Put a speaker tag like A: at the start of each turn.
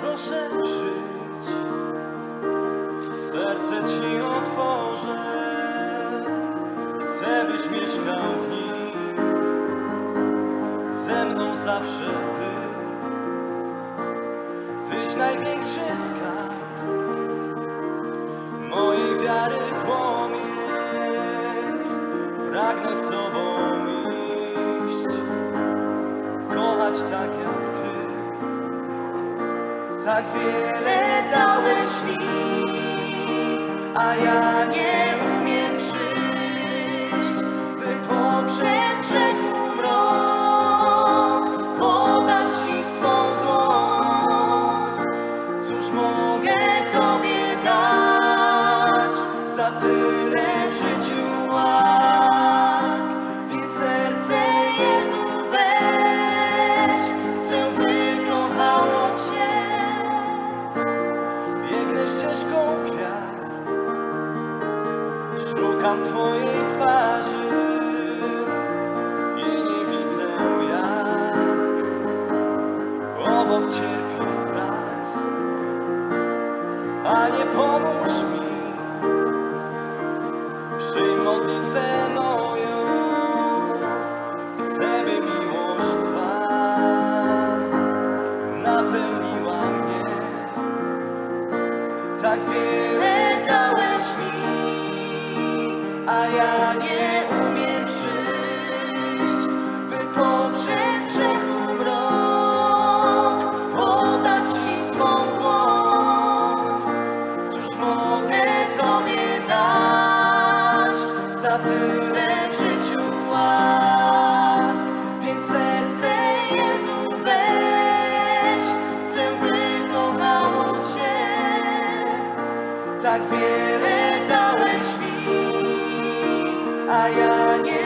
A: proszę przyjdź, serce Ci otworzę, chcę byś mieszkał w nim, ze mną zawsze Ty, Tyś największy skarb mojej wiary płomień, pragnę z Tobą iść, kochać tak jak tak wiele dałeś mi, a ja nie umiem przyjść, by to przez grzechu mrok podać Ci swą dłoń. Cóż mogę Tobie dać za tyle gwiazdą gwiazd. Szukam Twojej twarzy. I nie widzę jak. Obok cierpi brat. A nie pomóż mi. Przyjm modlitwę jak wiele dałeś mi, a ja nie umiem przyjść. tak wiele dałeś mi, a ja nie